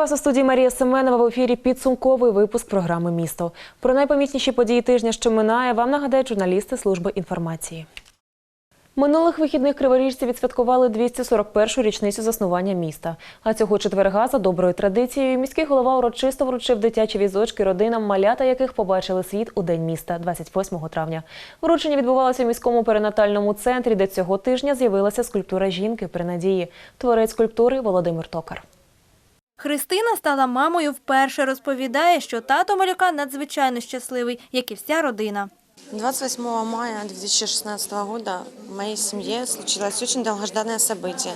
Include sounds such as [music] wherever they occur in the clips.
Вас у студії Марія Семенова. В ефірі підсумковий випуск програми Місто. Про найпомітніші події тижня, що минає, вам нагадають журналісти служби інформації. Минулих вихідних криворіжці відсвяткували 241-ю річницю заснування міста. А цього четверга за доброю традицією міський голова урочисто вручив дитячі візочки родинам, малята яких побачили світ у день міста 28 травня. Вручення відбувалося в міському перинатальному центрі, де цього тижня з'явилася скульптура жінки при надії. Творець скульптури Володимир Токар. Христина стала мамою вперше. Розповідає, що тато малюка надзвичайно щасливий, як і вся родина. 28 мая 2016 года в моей семье случилось очень долгожданное событие.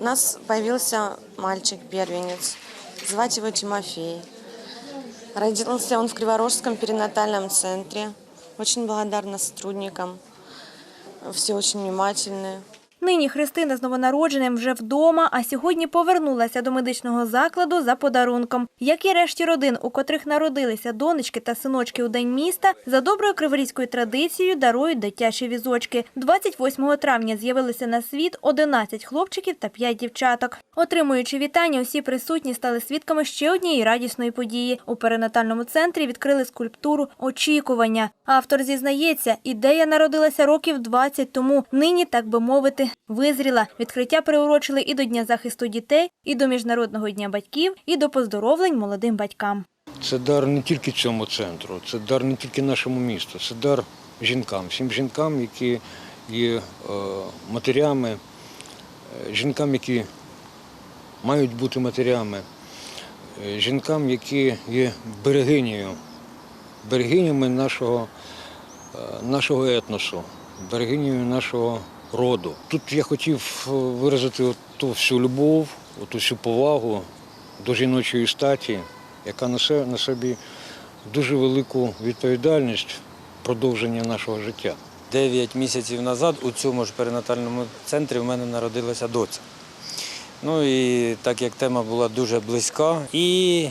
У нас появился мальчик-первенец. Звать его Тимофей. Родился он в Криворожском перинатальном центре. Очень благодарна сотрудникам. Все очень внимательные. Нині Христина з новонародженим вже вдома, а сьогодні повернулася до медичного закладу за подарунком. Як і решті родин, у котрих народилися донечки та синочки у день міста, за доброю криворізькою традицією дарують дитячі візочки. 28 травня з'явилися на світ 11 хлопчиків та 5 дівчаток. Отримуючи вітання, усі присутні стали свідками ще однієї радісної події. У перинатальному центрі відкрили скульптуру очікування. Автор зізнається, ідея народилася років 20 тому. Нині, так би мовити, визріла. Відкриття приурочили і до Дня захисту дітей, і до Міжнародного дня батьків, і до поздоровлень молодим батькам. Це дар не тільки цьому центру, це дар не тільки нашому місту, це дар жінкам, всім жінкам, які є е, матерями, е, жінкам, які мають бути матерями, е, жінкам, які є берегинею, берегинями нашого, нашого етносу, берегинею нашого роду. Тут я хотів е, виразити ту всю любов, ту всю повагу до жіночої статі, яка несе на собі дуже велику відповідальність продовження нашого життя. Дев'ять місяців назад у цьому ж перинатальному центрі в мене народилася доця. Ну і так як тема була дуже близька, і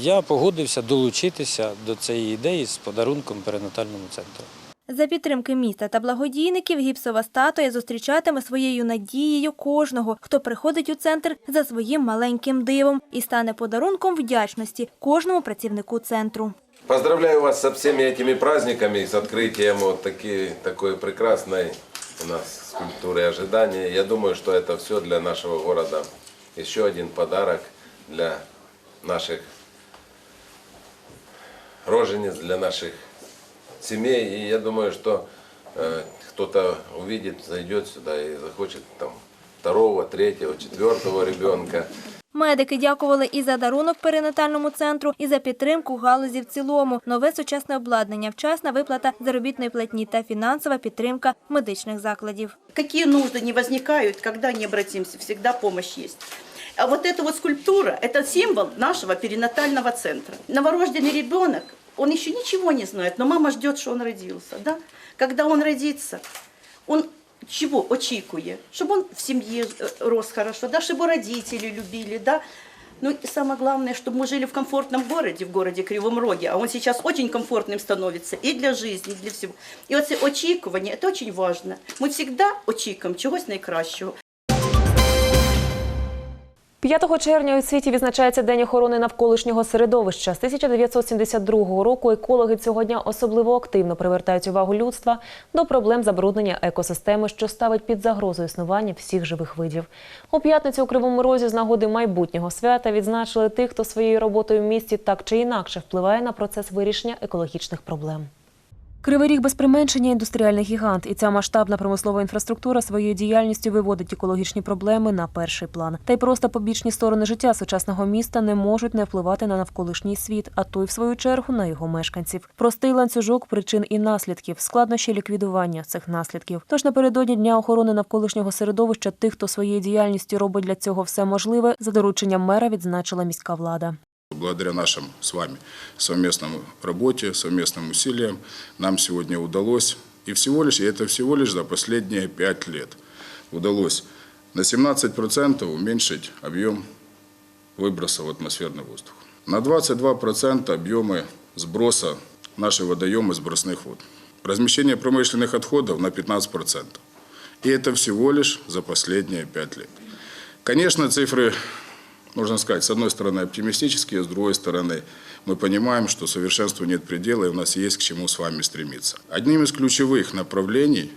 я погодився долучитися до цієї ідеї з подарунком перинатальному центру. За підтримки міста та благодійників гіпсова статуя зустрічатиме своєю надією кожного, хто приходить у центр за своїм маленьким дивом і стане подарунком вдячності кожному працівнику центру. Поздравляю вас со всеми этими праздниками, с открытием вот таки, такой прекрасной у нас скульптуры ожидания. Я думаю, что это все для нашего города. Еще один подарок для наших рожениц, для наших семей. И я думаю, что э, кто-то увидит, зайдет сюда и захочет там второго, третьего, четвертого ребенка. Медики дякували і за дарунок перинатальному центру, і за підтримку галузі в цілому, нове сучасне обладнання, вчасна виплата заробітної платні та фінансова підтримка медичних закладів. Какие нужды не возникают, когда не обратимся, всегда помощь есть. А вот эта вот скульптура – это символ нашего перинатального центра. Новорожденный ребенок, он еще ничего не знает, но мама ждет, что он родился. Да? Когда он родится, он чего очікує? Чтобы он в семье э, рос хорошо, да? чтобы родители любили, да? Ну и самое главное, чтобы мы жили в комфортном городе, в городе Кривом Роге, а он сейчас очень комфортным становится и для жизни, и для всего. І оце очікування, это очень важно. Ми завжди очікуємо чогось найкращого. 5 червня у світі відзначається День охорони навколишнього середовища. З 1972 року екологи цього дня особливо активно привертають увагу людства до проблем забруднення екосистеми, що ставить під загрозу існування всіх живих видів. У п'ятницю у Кривому Розі з нагоди майбутнього свята відзначили тих, хто своєю роботою в місті так чи інакше впливає на процес вирішення екологічних проблем. Кривий ріг без применшення індустріальний гігант, і ця масштабна промислова інфраструктура своєю діяльністю виводить екологічні проблеми на перший план. Та й просто побічні сторони життя сучасного міста не можуть не впливати на навколишній світ, а той, в свою чергу, на його мешканців. Простий ланцюжок причин і наслідків, складнощі ліквідування цих наслідків. Тож напередодні дня охорони навколишнього середовища тих, хто своєю діяльністю робить для цього все можливе, за дорученням мера відзначила міська влада. Благодаря нашим с вами совместной работе, совместным усилиям нам сегодня удалось, и всего лишь, и это всего лишь за последние пять лет, удалось на 17% уменьшить объем выбросов в атмосферный воздух. На 22% объемы сброса в наши водоемы сбросных вод. Размещение промышленных отходов на 15%. И это всего лишь за последние пять лет. Конечно, цифры можно сказать, с одной стороны оптимистические, с другой стороны мы понимаем, что совершенству нет предела, и у нас есть к чему с вами стремиться. Одним из ключевых направлений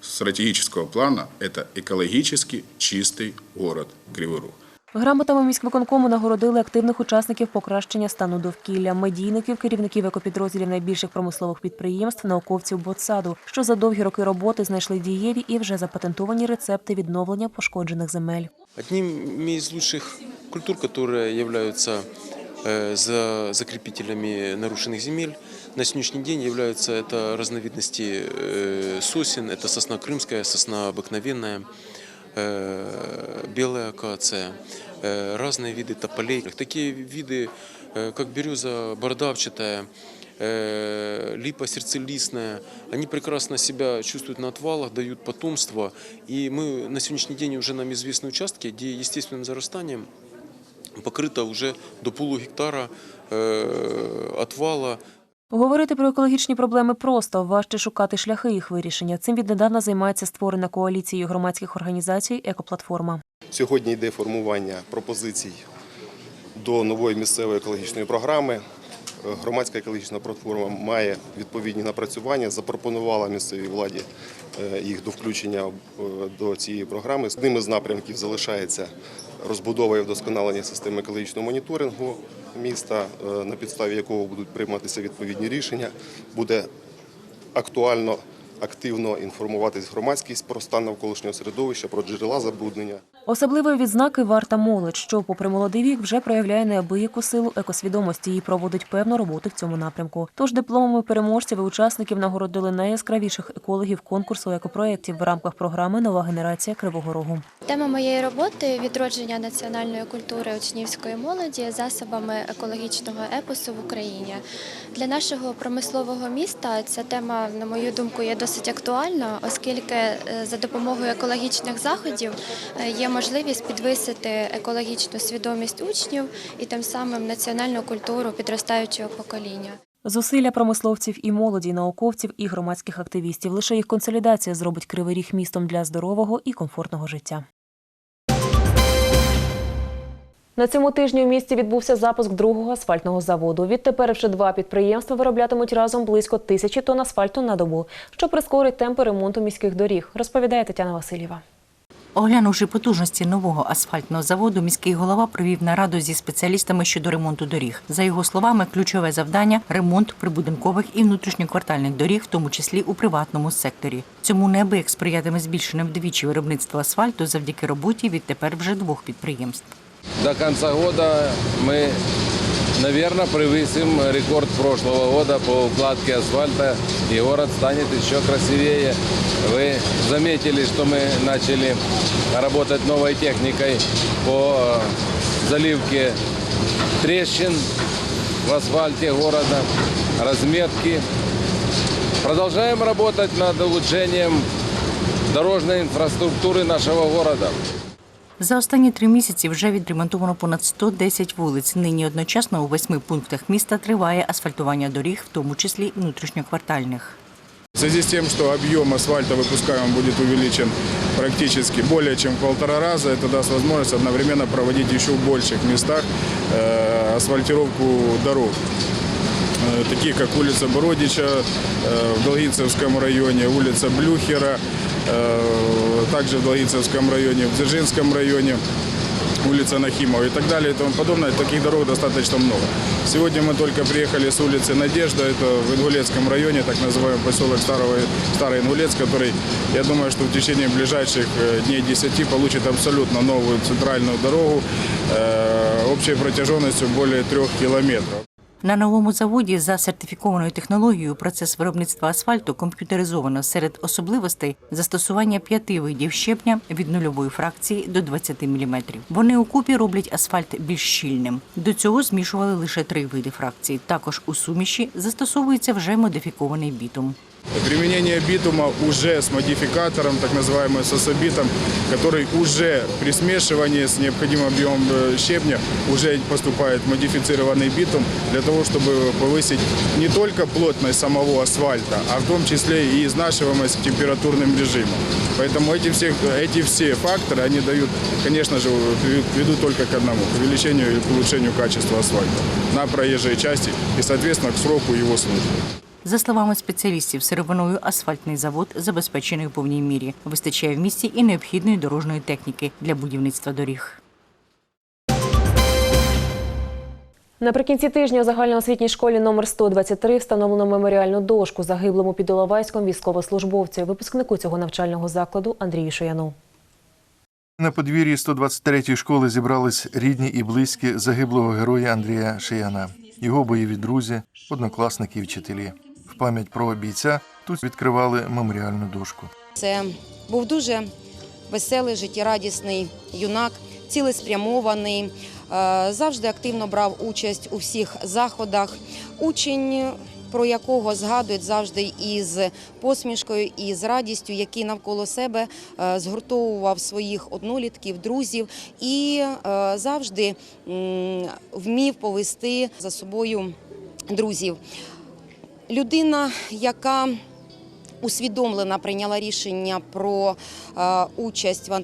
стратегического плана – это экологически чистый город Кривый Рог. Грамотами міськвиконкому нагородили активних учасників покращення стану довкілля, медійників, керівників екопідрозділів найбільших промислових підприємств, науковців Ботсаду, що за довгі роки роботи знайшли дієві і вже запатентовані рецепти відновлення пошкоджених земель. Одним из лучших культур, которые являются э, за закрепителями нарушенных земель, на сегодняшний день являются это разновидности э, сосен. Это сосна крымская, сосна обыкновенная, э, белая акация, э, разные виды тополей. Такие виды, э, как береза бородавчатая, э, липа сердцелистная, они прекрасно себя чувствуют на отвалах, дают потомство. И мы на сегодняшний день уже нам известны участки, где естественным зарастанием покрыто уже до полугектара э, отвала. Говорити про екологічні проблеми просто важче шукати шляхи їх вирішення. Цим віднедавна займається створена коаліцією громадських організацій Екоплатформа. Сьогодні йде формування пропозицій до нової місцевої екологічної програми. Громадська екологічна платформа має відповідні напрацювання, запропонувала місцевій владі е, їх до включення е, до цієї програми. Одним із напрямків залишається розбудова і вдосконалення системи екологічного моніторингу міста, е, на підставі якого будуть прийматися відповідні рішення. Буде актуально, активно інформуватись громадськість про стан навколишнього середовища, про джерела забруднення. Особливої відзнаки варта молодь, що, попри молодий вік, вже проявляє неабияку силу екосвідомості і проводить певну роботу в цьому напрямку. Тож дипломами переможців і учасників нагородили найяскравіших екологів конкурсу екопроєктів в рамках програми Нова генерація Кривого Рогу. Тема моєї роботи відродження національної культури учнівської молоді засобами екологічного епосу в Україні. Для нашого промислового міста ця тема, на мою думку, є досить актуальна, оскільки е, за допомогою екологічних заходів е, є можливість підвисити екологічну свідомість учнів і тим самим національну культуру підростаючого покоління. Зусилля промисловців і молоді, науковців і громадських активістів. Лише їх консолідація зробить Кривий Ріг містом для здорового і комфортного життя. На цьому тижні у місті відбувся запуск другого асфальтного заводу. Відтепер вже два підприємства вироблятимуть разом близько тисячі тонн асфальту на добу, що прискорить темпи ремонту міських доріг, розповідає Тетяна Васильєва. Оглянувши потужності нового асфальтного заводу, міський голова провів нараду зі спеціалістами щодо ремонту доріг. За його словами, ключове завдання ремонт прибудинкових і внутрішньоквартальних доріг, в тому числі у приватному секторі. Цьому неабияк сприятиме збільшення вдвічі виробництва асфальту завдяки роботі відтепер вже двох підприємств. До конца года мы, наверное, превысим рекорд прошлого года по укладке асфальта, и город станет еще красивее. Вы заметили, что мы начали работать новой техникой по э, заливке трещин в асфальте города, разметки. Продолжаем работать над улучшением дорожной инфраструктуры нашего города. За останні три місяці вже відремонтовано понад 110 вулиць. Нині одночасно у восьми пунктах міста триває асфальтування доріг, в тому числі внутрішньоквартальних. В связи с тем, что объем асфальта выпускаемого будет увеличен практически более чем в полтора раза, это даст возможность одновременно проводить еще в больших местах э, асфальтировку дорог. Э, таких как улица Бородича э, в Долгинцевском районе, улица Блюхера, э, также в Долгинцевском районе, в Дзержинском районе, улица Нахимова и так далее и тому подобное. Таких дорог достаточно много. Сегодня мы только приехали с улицы Надежда, это в Ингулецком районе, так называемый поселок Старого, Старый Ингулец, который, я думаю, что в течение ближайших э, дней 10 получит абсолютно новую центральную дорогу э, общей протяженностью более трех километров. На новому заводі за сертифікованою технологією процес виробництва асфальту комп'ютеризовано серед особливостей застосування п'яти видів щебня від нульової фракції до 20 мм. Вони у купі роблять асфальт більш щільним. До цього змішували лише три види фракції. Також у суміші застосовується вже модифікований бітум. Применение битума уже с модификатором, так называемым сособитом, который уже при смешивании с необходимым объемом э, щебня уже поступает модифицированный битум для того, чтобы повысить не только плотность самого асфальта, а в том числе и изнашиваемость температурным режимом. Поэтому эти все, эти все факторы, они дают, конечно же, ведут только к одному, к увеличению и к улучшению качества асфальта на проезжей части и, соответственно, к сроку его службы. За словами спеціалістів, сировиною асфальтний завод забезпечений у повній мірі. Вистачає в місті і необхідної дорожньої техніки для будівництва доріг. Наприкінці тижня у загальноосвітній школі номер 123 встановлено меморіальну дошку загиблому під Іловайськом військовослужбовцю, випускнику цього навчального закладу Андрію Шояну. На подвір'ї 123-ї школи зібрались рідні і близькі загиблого героя Андрія Шияна, його бойові друзі, однокласники і вчителі. Пам'ять про бійця тут відкривали меморіальну дошку. Це був дуже веселий, життєрадісний юнак, цілеспрямований, е, завжди активно брав участь у всіх заходах. Учень, про якого згадують завжди із посмішкою і з радістю, який навколо себе е, згуртовував своїх однолітків, друзів і е, завжди вмів повести за собою друзів. Людина, яка усвідомлено прийняла рішення про е, участь в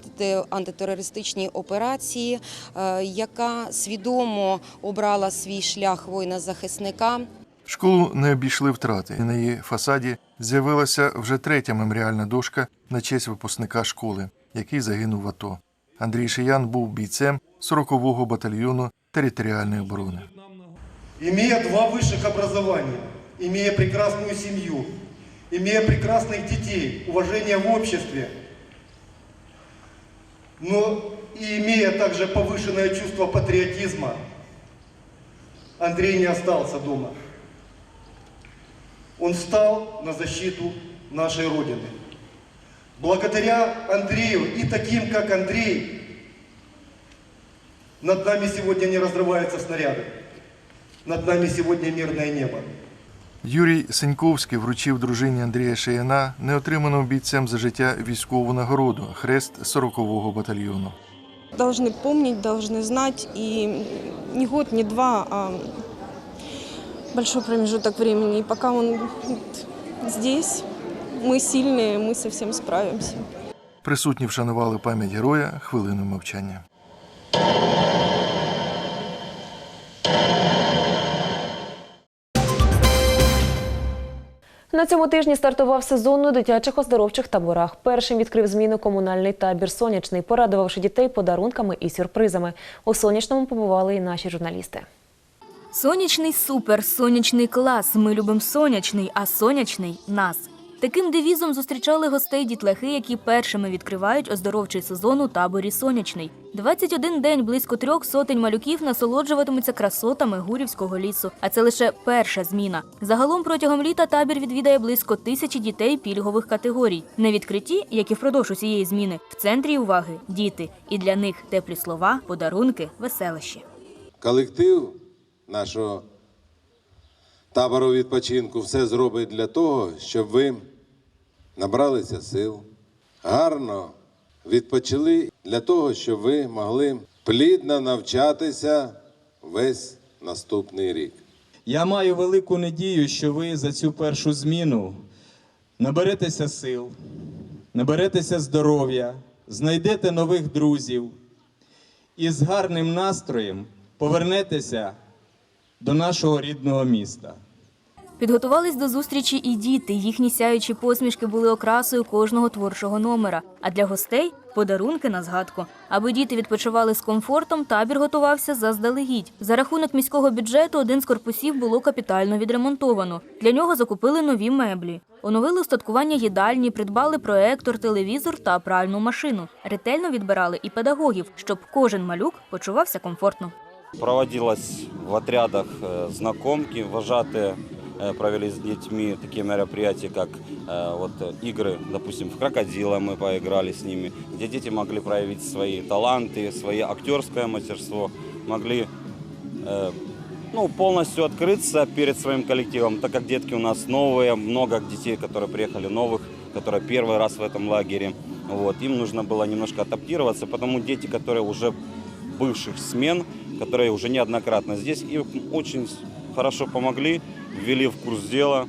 антитерористичній операції, е, яка свідомо обрала свій шлях воїна-захисника. Школу не обійшли втрати. На її фасаді з'явилася вже третя меморіальна дошка на честь випускника школи, який загинув в АТО. Андрій Шиян був бійцем 40-го батальйону територіальної оборони. Имея два высших образования, имея прекрасную семью, имея прекрасных детей, уважение в обществе, но и имея также повышенное чувство патриотизма, Андрей не остался дома. Он встал на защиту нашей Родины. Благодаря Андрею и таким, как Андрей, над нами сегодня не разрываются снаряды. Над нами сегодня мирное небо. Юрій Сеньковський вручив дружині Андрія Шияна неотриману бійцем за життя військову нагороду хрест 40-го батальйону. Должны помнить, должны знать. И не год, не два, а большой промежуток времени. И пока он здесь, мы сильные, мы со всем справимся. Присутні вшанували пам'ять героя хвилиною мовчання. На цьому тижні стартував сезон у дитячих оздоровчих таборах. Першим відкрив зміну комунальний табір Сонячний, порадувавши дітей подарунками і сюрпризами. У сонячному побували і наші журналісти. Сонячний супер, сонячний клас. Ми любимо сонячний, а сонячний нас. Таким девізом зустрічали гостей дітлахи, які першими відкривають оздоровчий сезон у таборі Сонячний. 21 день близько трьох сотень малюків насолоджуватимуться красотами гурівського лісу. А це лише перша зміна. Загалом протягом літа табір відвідає близько тисячі дітей пільгових категорій. На відкритті, як і впродовж усієї зміни, в центрі уваги діти. І для них теплі слова, подарунки, веселощі. Колектив нашого табору відпочинку все зробить для того, щоб ви набралися сил, гарно відпочили для того, щоб ви могли плідно навчатися весь наступний рік. Я маю велику надію, що ви за цю першу зміну наберетеся сил, наберетеся здоров'я, знайдете нових друзів і з гарним настроєм повернетеся до нашого рідного міста. Підготувались до зустрічі і діти. Їхні сяючі посмішки були окрасою кожного творчого номера. А для гостей подарунки на згадку. Аби діти відпочивали з комфортом, табір готувався заздалегідь. За рахунок міського бюджету один з корпусів було капітально відремонтовано. Для нього закупили нові меблі. Оновили устаткування їдальні, придбали проектор, телевізор та пральну машину. Ретельно відбирали і педагогів, щоб кожен малюк почувався комфортно. Проводилось в отрядах э, знакомки, вожатые э, провели с детьми такие мероприятия, как э, вот э, игры, допустим, в крокодила мы поиграли с ними, где дети могли проявить свои таланты, свое актерское мастерство, могли э, ну, полностью открыться перед своим коллективом, так как детки у нас новые, много детей, которые приехали новых, которые первый раз в этом лагере. Вот, им нужно было немножко адаптироваться, потому дети, которые уже бывших смен, которые уже неоднократно здесь, и очень хорошо помогли, ввели в курс дела.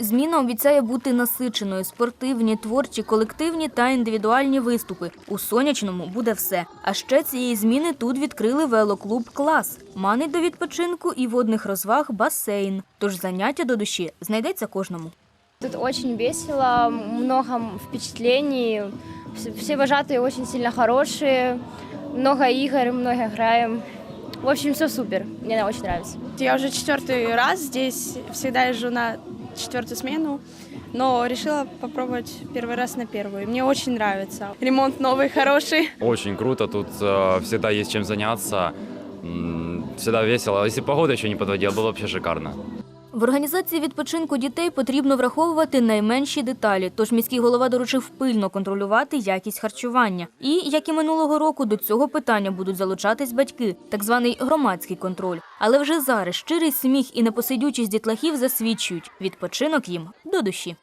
Зміна обіцяє бути насиченою. Спортивні, творчі, колективні та індивідуальні виступи. У сонячному буде все. А ще цієї зміни тут відкрили велоклуб клас. Манить до відпочинку і водних розваг басейн. Тож заняття до душі знайдеться кожному. Тут очень весело, много впечатлений. Все- Все вожатые очень сильно хорошие, много игр, много играем. В общем, все супер. Мне очень нравится. Я уже четвертый раз здесь, всегда езжу на четвертую смену, но решила попробовать первый раз на первую. Мне очень нравится. Ремонт новый, хороший. Очень круто, тут э, всегда есть чем заняться, м, всегда весело. Если погода еще не подводила, было вообще шикарно. В організації відпочинку дітей потрібно враховувати найменші деталі, тож міський голова доручив пильно контролювати якість харчування. І, як і минулого року, до цього питання будуть залучатись батьки, так званий громадський контроль. Але вже зараз щирий сміх і непосидючість дітлахів засвідчують – відпочинок їм до душі.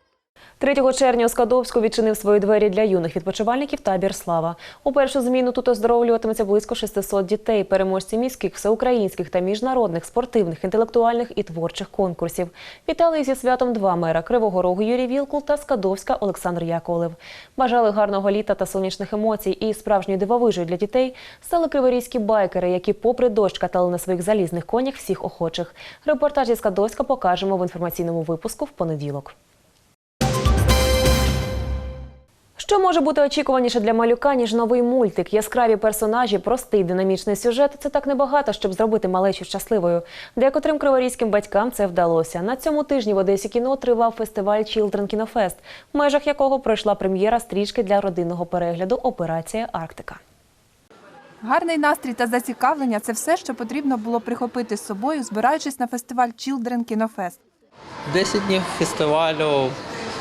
3 червня у Скадовську відчинив свої двері для юних відпочивальників табір Слава. У першу зміну тут оздоровлюватиметься близько 600 дітей, переможці міських, всеукраїнських та міжнародних спортивних, інтелектуальних і творчих конкурсів. Вітали зі святом два мера Кривого Рогу Юрій Вілкул та Скадовська Олександр Яковлев. Бажали гарного літа та сонячних емоцій і справжньою дивовижею для дітей стали криворізькі байкери, які попри дощ катали на своїх залізних конях всіх охочих. Репортаж зі Скадовська покажемо в інформаційному випуску в понеділок. Що може бути очікуваніше для малюка, ніж новий мультик? Яскраві персонажі, простий динамічний сюжет це так небагато, щоб зробити малечу щасливою. Декотрим криворізьким батькам це вдалося. На цьому тижні в Одесі кіно тривав фестиваль Children Кінофест, в межах якого пройшла прем'єра стрічки для родинного перегляду Операція Арктика. Гарний настрій та зацікавлення це все, що потрібно було прихопити з собою, збираючись на фестиваль Children Кінофест. 10 днів фестивалю,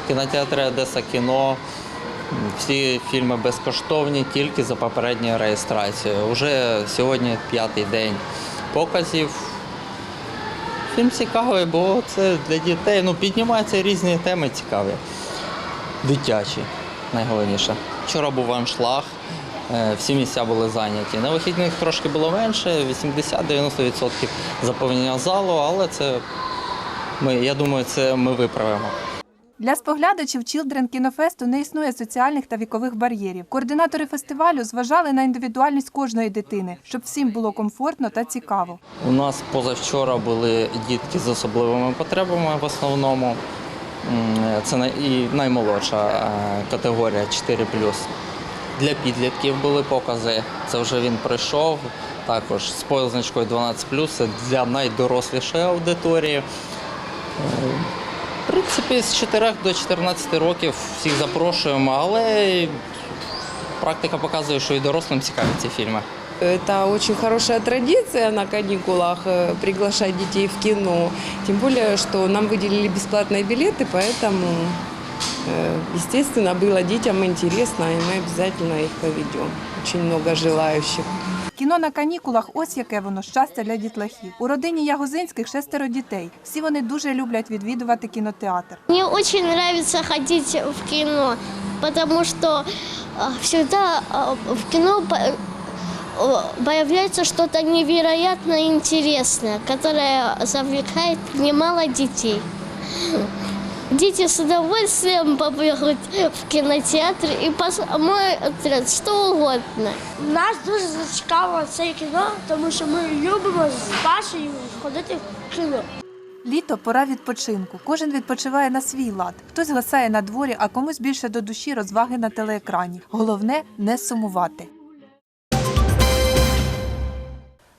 кінотеатри Одеса кіно. Всі фільми безкоштовні тільки за попередньою реєстрацією. Уже сьогодні п'ятий день показів. Фільм цікавий, бо це для дітей. Ну, піднімаються різні теми цікаві. Дитячі, найголовніше. Вчора був аншлаг, е, всі місця були зайняті. На вихідних трошки було менше, 80-90% заповнення залу, але це ми, я думаю, це ми виправимо. Для споглядачів Children Кінофесту не існує соціальних та вікових бар'єрів. Координатори фестивалю зважали на індивідуальність кожної дитини, щоб всім було комфортно та цікаво. У нас позавчора були дітки з особливими потребами в основному. Це і наймолодша е, категорія 4 Для підлітків були покази. Це вже він пройшов. Також з позначкою 12 це для найдорослішої аудиторії. Е, В принципі, з 4 до 14 років всіх запрошуємо, але практика показує, що і дорослим цікаві ці фільми. Это очень хорошая традиция на каникулах э, приглашать детей в кино. Тем более, что нам выделили бесплатные билеты, поэтому, э, естественно, было детям интересно, и мы обязательно их поведем. Очень много желающих. Кіно на канікулах ось яке воно щастя для дітлахів. У родині Ягозинських шестеро дітей. Всі вони дуже люблять відвідувати кінотеатр. Мне очень нравится ходить в кино, потому что а, всегда в кино по- а, появляется что-то невероятно интересное, которое завлекает немало детей. Дети с удовольствием побегут в кинотеатр и посмотрят что угодно. Нас дуже зацікавило це кіно, тому що ми любимо з Пашею ходити в кіно. Літо пора відпочинку. Кожен відпочиває на свій лад. Хтось гасає на дворі, а комусь більше до душі розваги на телеекрані. Головне не сумувати.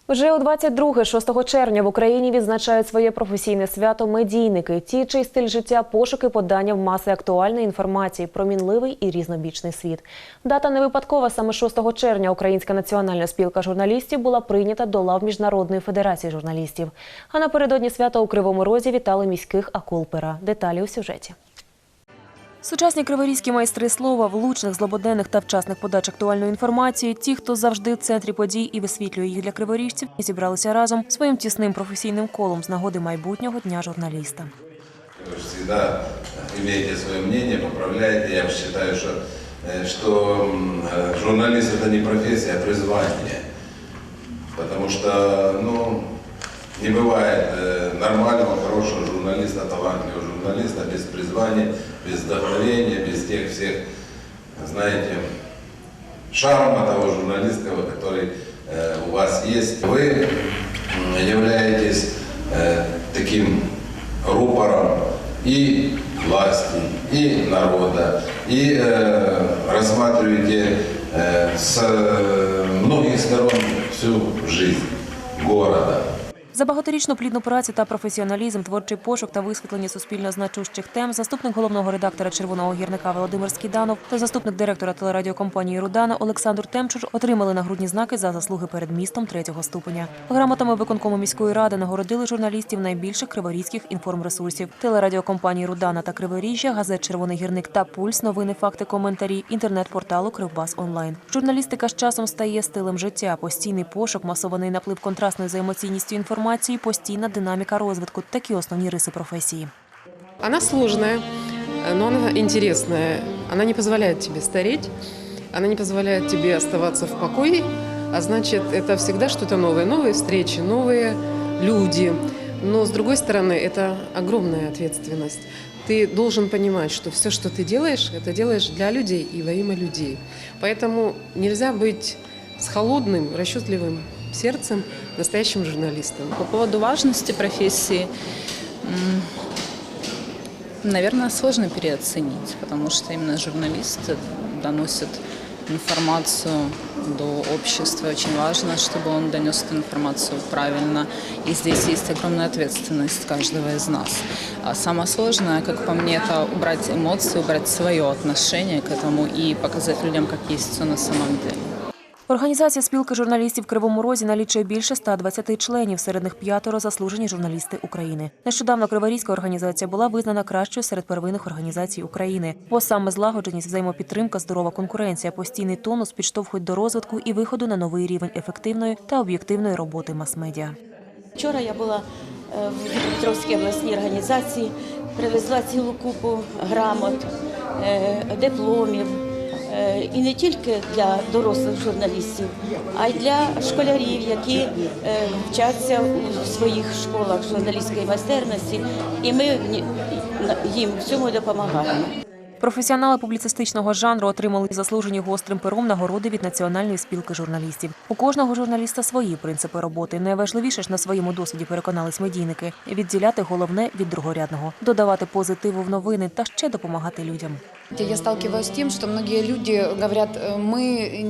Вже у 22-6 червня в Україні відзначають своє професійне свято медійники. Ті, чий стиль життя, пошуки подання в маси актуальної інформації про мінливий і різнобічний світ. Дата не випадкова. Саме 6 червня Українська національна спілка журналістів була прийнята до лав Міжнародної федерації журналістів. А напередодні свята у Кривому Розі вітали міських акул пера. Деталі у сюжеті. Сучасні криворізькі майстри слова, влучних, злободенних та вчасних подач актуальної інформації, ті, хто завжди в центрі подій і висвітлює їх для криворіжців, зібралися разом своїм тісним професійним колом з нагоди майбутнього дня журналіста. Вы же всегда имеете свое мнение, поправляете. Я считаю, что, э, что м, э, журналист это не профессия, а призвание. Потому что ну, не бывает э, нормального, хорошего журналиста, талантливого журналиста. без призвания, без вдохновения, без тех всех, знаете, шарма того журналистского, который э, у вас есть. Вы являетесь э, таким рупором и власти, и народа, и э, рассматриваете э, с э, многих сторон всю жизнь города. За багаторічну плідну працю та професіоналізм, творчий пошук та висвітлення суспільно значущих тем заступник головного редактора Червоного гірника Володимир Скіданов та заступник директора телерадіокомпанії Рудана Олександр Темчур отримали нагрудні знаки за заслуги перед містом третього ступеня. Грамотами виконкому міської ради нагородили журналістів найбільших криворізьких інформресурсів телерадіокомпанії Рудана та Криворіжжя, газет Червоний гірник та Пульс, новини, факти, коментарі, інтернет-порталу Кривбас Онлайн. Журналістика з часом стає стилем життя, постійний пошук, масований наплив контрастною за емоційністю інформації, постійна динаміка розвитку такі основні риси професії. Она сложная, но она интересная. Она не позволяет тебе стареть, она не позволяет тебе оставаться в покое, а значит, это всегда что-то новое, новые встречи, новые люди. Но, с другой стороны, это огромная ответственность. Ты должен понимать, что все, что ты делаешь, это делаешь для людей и во имя людей. Поэтому нельзя быть с холодным, расчетливым сердцем настоящим журналистом. По поводу важности профессии, наверное, сложно переоценить, потому что именно журналисты доносят информацию до общества. Очень важно, чтобы он донес эту информацию правильно. И здесь есть огромная ответственность каждого из нас. А самое сложное, как по мне, это убрать эмоции, убрать свое отношение к этому и показать людям, как есть все на самом деле. Організація спілки журналістів Кривому Розі налічує більше 120 членів, серед них п'ятеро заслужені журналісти України. Нещодавно Криворізька організація була визнана кращою серед первинних організацій України, бо саме злагодженість, взаємопідтримка, здорова конкуренція, постійний тонус підштовхують до розвитку і виходу на новий рівень ефективної та об'єктивної роботи мас-медіа. Вчора я була е, в Дніпропетровській обласній організації, привезла цілу купу грамот, е, дипломів. Е, І не тільки для дорослих журналістів, а й для школярів, які е, вчаться у своїх школах журналістської майстерності, і ми їм в цьому допомагаємо. Професіонали публіцистичного жанру отримали заслужені гострим пером нагороди від Національної спілки журналістів. У кожного журналіста свої принципи роботи. Найважливіше ж на своєму досвіді переконались медійники відділяти головне від другорядного, додавати позитиву в новини та ще допомагати людям. Я сталкиваюсь с тем, что многие люди говорят, «Э, мы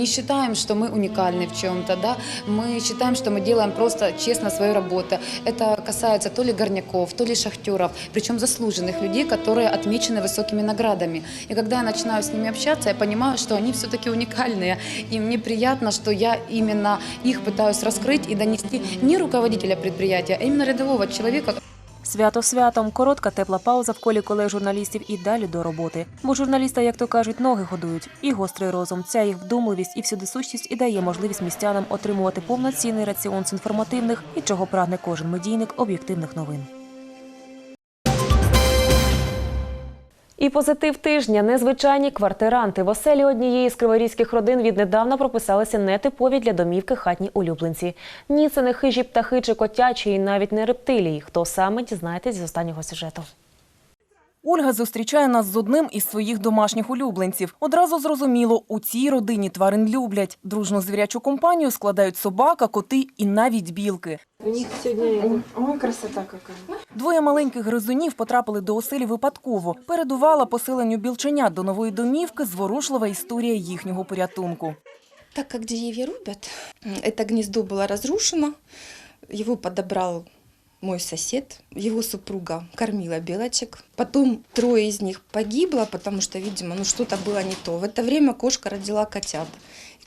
не считаем, что мы уникальны в чем-то, да? мы считаем, что мы делаем просто честно свою работу. Это касается то ли горняков, то ли шахтеров, причем заслуженных людей, которые отмечены высокими наградами. И когда я начинаю с ними общаться, я понимаю, что они все-таки уникальные. И мне приятно, что я именно их пытаюсь раскрыть и донести не руководителя предприятия, а именно рядового человека, Свято святом, коротка тепла пауза в колі колег журналістів і далі до роботи. Бо журналіста, як то кажуть, ноги годують. І гострий розум, ця їх вдумливість і всюдисущість і дає можливість містянам отримувати повноцінний раціон з інформативних і чого прагне кожен медійник об'єктивних новин. І позитив тижня незвичайні квартиранти в оселі однієї з криворізьких родин віднедавна прописалися нетипові для домівки хатні улюбленці. Ні, це не хижі птахи чи котячі, і навіть не рептилії. Хто саме дізнаєтесь з останнього сюжету. Ольга зустрічає нас з одним із своїх домашніх улюбленців. Одразу зрозуміло, у цій родині тварин люблять. Дружну звірячу компанію складають собака, коти і навіть білки. У них сьогодні ой, красота яка. Двоє маленьких гризунів потрапили до оселі випадково. Передувала поселенню білченят до нової домівки зворушлива історія їхнього порятунку. Так как деревья рубят, это гнездо было разрушено, его подобрал мой сосед, его супруга кормила белочек. Потом трое из них погибло, потому что, видимо, ну что-то было не то. В это время кошка родила котят.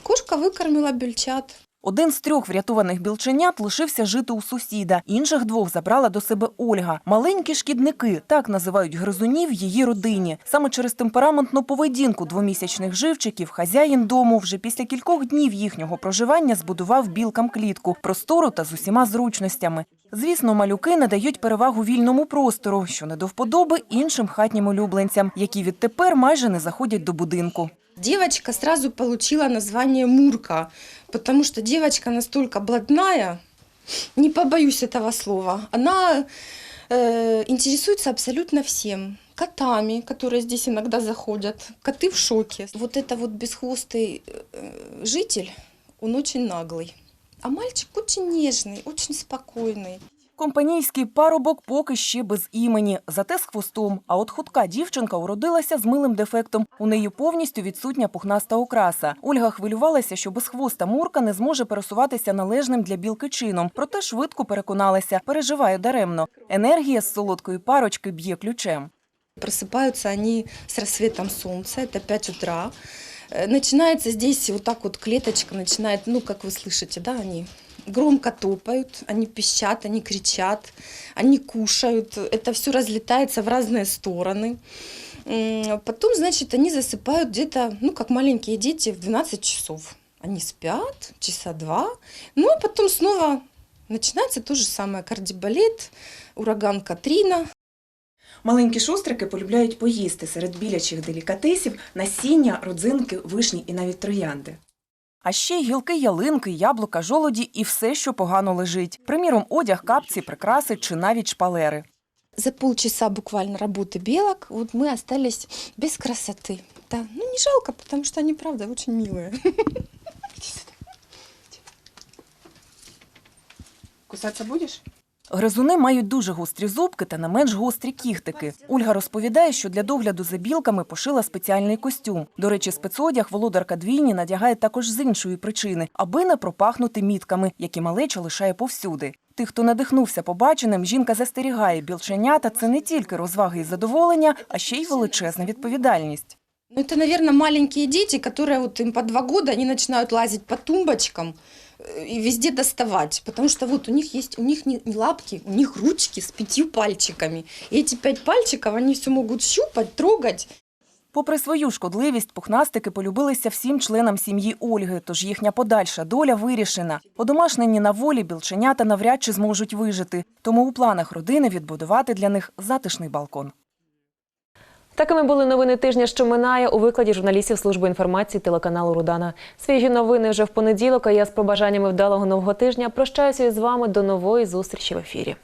Кошка выкормила бельчат. Один з трьох врятованих білченят лишився жити у сусіда. Інших двох забрала до себе Ольга. Маленькі шкідники так називають гризунів її родині. Саме через темпераментну поведінку двомісячних живчиків хазяїн дому вже після кількох днів їхнього проживання збудував білкам клітку, простору та з усіма зручностями. Звісно, малюки надають перевагу вільному простору, що не до вподоби іншим хатнім улюбленцям, які відтепер майже не заходять до будинку Девочка сразу получила название Мурка, потому что девочка настолько блатная, не побоюсь этого слова, она э, интересуется абсолютно всем. Котами, которые здесь иногда заходят. Коты в шоке. Вот это вот бесхвостый э, житель, он очень наглый. А мальчик очень нежный, очень спокойный. Компанійський парубок поки ще без імені, зате з хвостом. А от хутка дівчинка уродилася з милим дефектом. У неї повністю відсутня пухнаста окраса. Ольга хвилювалася, що без хвоста Мурка не зможе пересуватися належним для білки чином. Проте швидко переконалася, переживає даремно. Енергія з солодкої парочки б'є ключем. Просыпаются они с рассветом солнца, это 5 утра. Э, Начинается здесь вот так вот клеточка начинает, ну, как вы слышите, да, они громко топают, они пищат, они кричат, они кушают. Это все разлетается в разные стороны. М, Потом, значит, они засыпают где-то, ну, как маленькие дети, в 12 часов. Они спят часа два, ну, а потом снова начинается то же самое. Кардибалет, ураган Катрина, Маленькі шустрики полюбляють поїсти серед білячих делікатесів, насіння, родзинки, вишні і навіть троянди. А ще й гілки ялинки, яблука, жолоді і все, що погано лежить. Приміром, одяг, капці, прикраси чи навіть шпалери. за полчаса буквально работы белок вот мы остались без красоты. Да, ну не жалко, потому что они, правда, очень милые. [laughs] Кусатися будеш? Гризуни мають дуже гострі зубки та не менш гострі кіхтики. Ольга розповідає, що для догляду за білками пошила спеціальний костюм. До речі, спецодяг володарка двійні надягає також з іншої причини, аби не пропахнути мітками, які малеча лишає повсюди. Тих, хто надихнувся побаченим, жінка застерігає білченята. Це не тільки розваги і задоволення, а ще й величезна відповідальність. Ну, это, наверное, маленькие дети, которые вот им по два года, они начинают лазить по тумбочкам э, и везде доставать, потому что вот у них есть, у них не, не лапки, у них ручки с пятью пальчиками. И эти пять пальчиков, они все могут щупать, трогать. Попри свою шкодливість, пухнастики полюбилися всім членам сім'ї Ольги, тож їхня подальша доля вирішена. Одомашнені на волі білченята навряд чи зможуть вижити, тому у планах родини відбудувати для них затишний балкон. Такими були новини тижня, що минає у викладі журналістів служби інформації телеканалу Рудана. Свіжі новини вже в понеділок. А я з побажаннями вдалого нового тижня прощаюся із вами до нової зустрічі в ефірі.